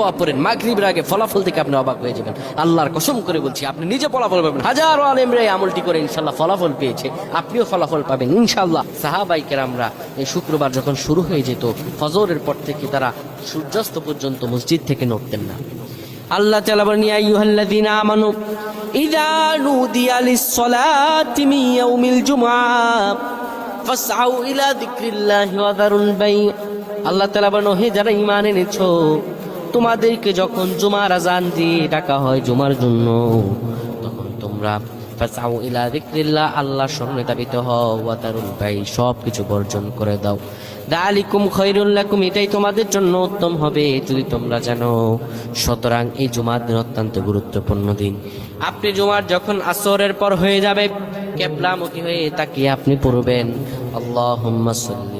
দোয়া পড়েন আগে ফলাফল থেকে আপনি অবাক হয়ে যাবেন। আল্লাহর কসম করে বলছি, আপনি নিজে ফলাফল পাবেন। হাজারো আলেমরা এই আমলটি করে ইনশাল্লাহ ফলাফল পেয়েছে। আপনিও ফলাফল পাবেন। ইনশাল্লাহ সাহাবাইকের আমরা এই শুক্রবার যখন শুরু হয়ে যেত, ফজরের পর থেকে তারা সূর্যাস্ত পর্যন্ত মসজিদ থেকে নড়তেন না। আল্লাহ ইয়া আইয়ুহাল্লাযীনা আমানু ইযা নুদিয়া লিস-সালাতি মিন ইয়াউমিল জুমআহ ফাসআউ ইলা যিকরিল্লাহি ওয়া যারুল বাই আল্লাহ তাআলা বলেন হে যারা ঈমান এনেছো তোমাদেরকে যখন জুমার আজান দিয়ে ডাকা হয় জুমার জন্য, তখন তোমরা ফাসআউ ইলা যিকরিল্লাহ আল্লাহ স্মরণে দাবিত হও, ওয়া যারুল বাই সব কিছু বর্জন করে দাও। দালিকুম খৈরুল লাকুম, এটাই তোমাদের জন্য উত্তম হবে যদি তোমরা জানো। সুতরাং এই জুমার দিন অত্যন্ত গুরুত্বপূর্ণ দিন। আপনি জুমার যখন আসরের পর হয়ে যাবে, কেবলামুখী হয়ে তাকিয়ে আপনি পড়বেন। আল্লাহুম্মা সাল্লি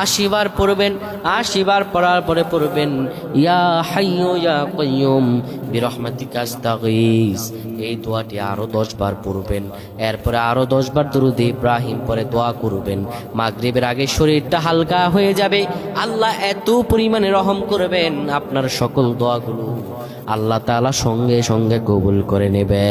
আশিবার পড়বেন আশিবার পড়ার পরে পড়বেন, ইয়া হাইয়ু ইয়া কাইয়ুম, বিরহমাতিকা আস্তাগীস। এই দোয়াটি আরও দশ বার পড়বেন, এরপরে আরও দশ বার দরুদ ইব্রাহিম পরে দোয়া করবেন। মাগরিবের আগে শরীরটা হালকা হয়ে যাবে, আল্লাহ এত পরিমাণে রহম করবেন আপনার সকল দোয়াগুলো, আল্লাহ তাআলা সঙ্গে সঙ্গে কবুল করে নেবে